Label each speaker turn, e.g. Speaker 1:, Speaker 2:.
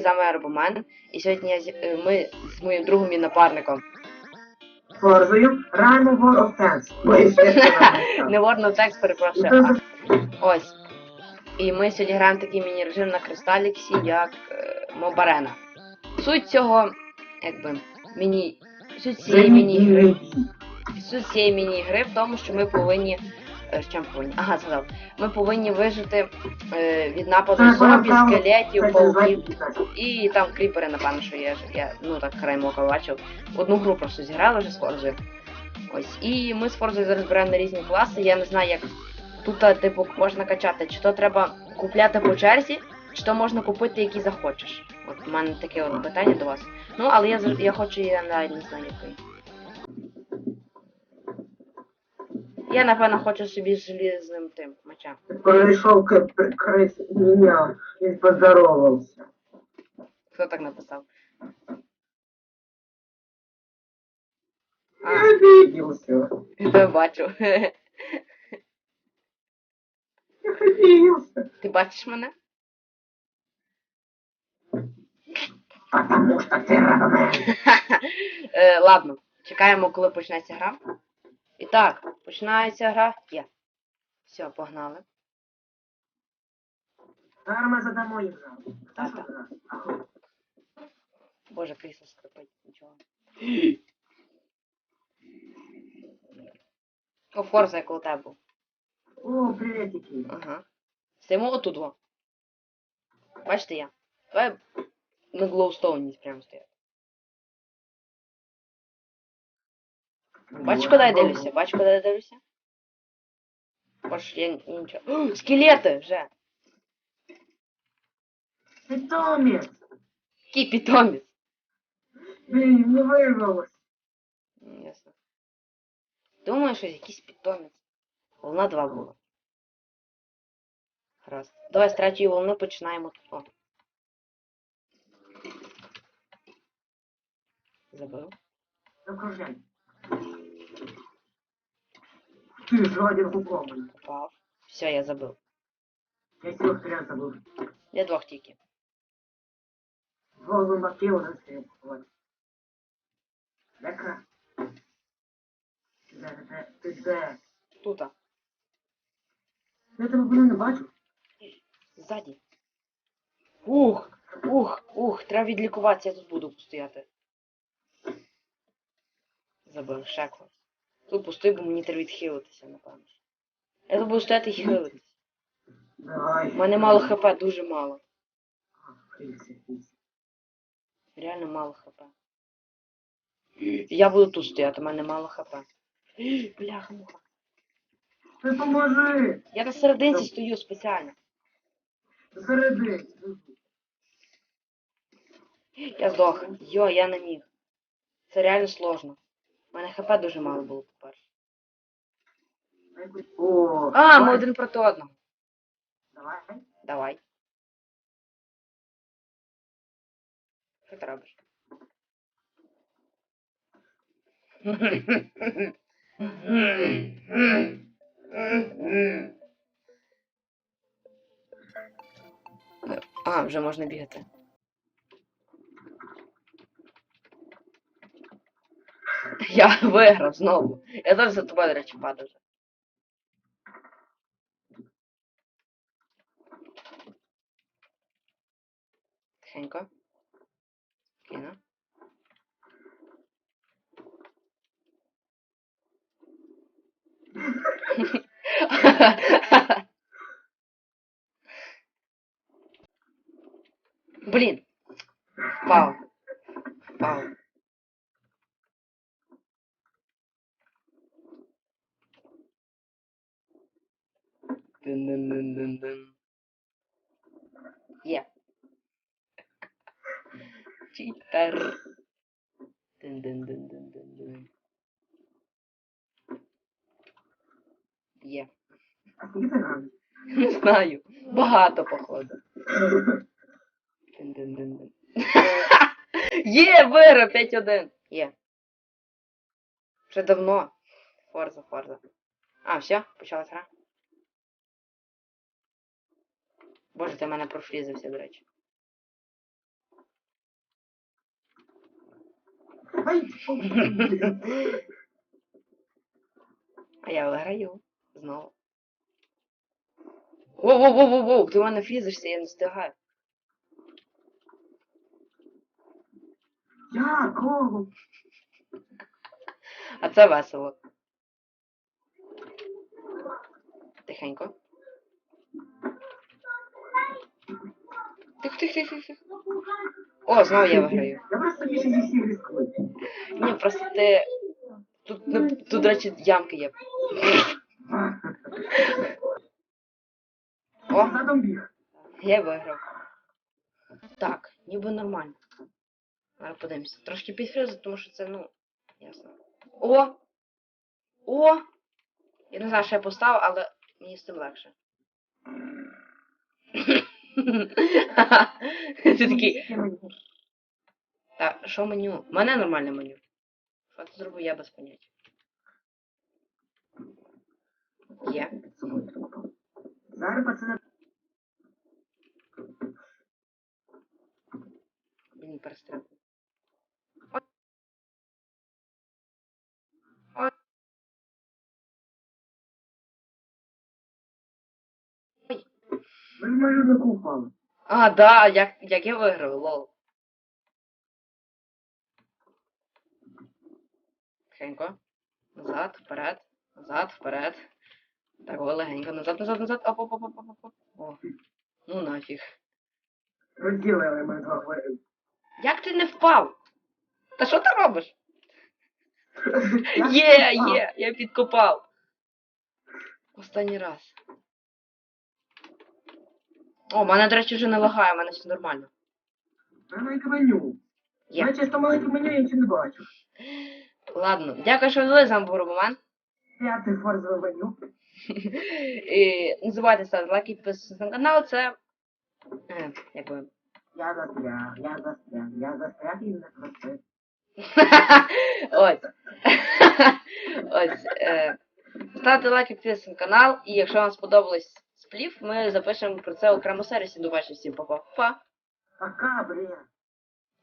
Speaker 1: з вами Робомен. І сьогодні я, е, ми з моїм другом і напарником.
Speaker 2: Форзою граємо War of Tanks.
Speaker 1: Не World of Tanks, перепрошую. а Ось. І ми сьогодні граємо такий міні-режим на Кристаліксі, як е, Мобарена. Суть цього, якби, міні. Суть цієї міні-гри. Суть цієї міні-гри в тому, що ми повинні. Е, Що ми повинні? Ага, згадав. Ми повинні вижити е, від нападу зомбі, скелетів, пауків. І там кріпери, напевно, що є. Я ну так краєм ока бачив. Одну гру просто зіграли вже з Форзою. Ось. І ми з Форзою зараз беремо на різні класи. Я не знаю, як тут, типу, можна качати. Чи то треба купляти по черзі, чи то можна купити, який захочеш. От у мене таке от питання до вас. Ну, але я я хочу, я навіть не знаю який. Я, напевно, хочу собі з желізним тим мечем.
Speaker 2: Прийшов крис меня, він поздоровався.
Speaker 1: Хто так написав?
Speaker 2: Я обиделся.
Speaker 1: Я бачу.
Speaker 2: Я обиделся.
Speaker 1: Ти бачиш мене?
Speaker 2: Потому что ты равен.
Speaker 1: Е, ладно, чекаємо, коли почнеться гра. І так, починається гра. Є. Все, погнали.
Speaker 2: Зараз ми задамо їм нам.
Speaker 1: Так, так. Боже, крісло скрипить, нічого. О, Форза, як у тебе був.
Speaker 2: О, приветики.
Speaker 1: Ага. Стоїмо отут. во. Бачите я. Давай на глоустоуні прямо стояти. Бачиш, куди я дивлюся? Бачиш, куди я дивлюся? Бачиш, я н- нічого. О, скелети вже!
Speaker 2: Питомець.
Speaker 1: Який питомець.
Speaker 2: Блін, не вирвалось.
Speaker 1: М, Ясно. Думаю, що якийсь питомець. Волна 2 була. Раз. Давай з третьої волни починаємо тут. О. Забив.
Speaker 2: Окружай. Ти жоден купований.
Speaker 1: Попав. Все, я забив.
Speaker 2: Я цього хрен забув.
Speaker 1: Я двох тільки.
Speaker 2: Голову маків один стріл купувати. Дека. Де, де, ти де?
Speaker 1: Тута.
Speaker 2: Я тебе блин не бачу.
Speaker 1: Ззаді. Ух! Ух! Ух! Треба відлікуватися, я тут буду стояти. Забив шекло. Тут пустой, бо мені треба відхилитися, напевно. Я тут буду стояти і хилитися.
Speaker 2: Давай.
Speaker 1: У мене мало хп, дуже мало. Реально мало хп. Я буду тут стояти, у мене мало хп. Бляха муха.
Speaker 2: Ти поможи!
Speaker 1: Я на серединці стою спеціально.
Speaker 2: Середи.
Speaker 1: Я здох. Йо, я не міг. Це реально сложно. У мене хп дуже мало було, по-перше.
Speaker 2: О,
Speaker 1: А, ми
Speaker 2: давай.
Speaker 1: один проти одного.
Speaker 2: Давай.
Speaker 1: Давай. Що ти робиш? А, вже можна бігати. Я виграв знову. Я зараз за тобою, до речі, падаю. Тихенько. Кину. Блін. Впав. Впав. Дин-дин-дин-дин-дин. Є. Читер. Дин-дин-дин-дин-дин-дин. Є.
Speaker 2: А скільки ти грав?
Speaker 1: Не знаю. Багато, походу. Дин-дин-дин-дин. Є, виграв 5-1. Є. Вже давно. Форза, Форза. А, все, почалась гра. Боже, ти мене профрізався, до речі. А я виграю знову. Воу-воу-воу-воу-воу, ти в мене фрізишся, я не встигаю.
Speaker 2: Я кого?
Speaker 1: А це весело. Тихенько. Тихо, тихо, тихо, тихо. О, знову я виграю.
Speaker 2: Я просто більше зі всіх ризикую.
Speaker 1: Ні, просто ти. Тут, ну, тут, до речі, ямки є. О, я виграв. Так, ніби нормально. Зараз подивимося. Трошки підфрізу, тому що це, ну, ясно. О! О! Я не знаю, що я поставив, але мені з цим легше. Ти такий. Так, що меню? У мене нормальне меню. Що ти зробив, я без поняття. Є.
Speaker 2: Зараз пацани.
Speaker 1: Він перестрибнув.
Speaker 2: Ви ж мою не купали.
Speaker 1: А, да, як, як я виграв, лол. Тихенько. Назад, вперед, назад, вперед. Так, о, легенько, назад, назад, назад. Оп, оп, оп, оп, оп, оп. О. Ну нафіг.
Speaker 2: Розділили ми два ви-
Speaker 1: Як ти не впав? Та що ти робиш? Є, є, я підкопав. Останній раз. О, мене, до речі, вже не лагає, у мене все нормально.
Speaker 2: Маленьке меню.
Speaker 1: Є.
Speaker 2: Я чисто маленьке меню, я нічого не бачу.
Speaker 1: Ладно, дякую, що ви з вами був Роман.
Speaker 2: П'ятий форзове меню.
Speaker 1: І не забувайте ставити лайки, підписуватися на канал, це. Е, якби.
Speaker 2: Я застряг, я застряг, я застряг і не простив.
Speaker 1: Ось. Ось. Е, ставте лайки, підписуйтесь на канал, і якщо вам сподобалось сплів, ми запишемо про це окремо сервісі. До бачення всім па-па. Па.
Speaker 2: Пока, блін.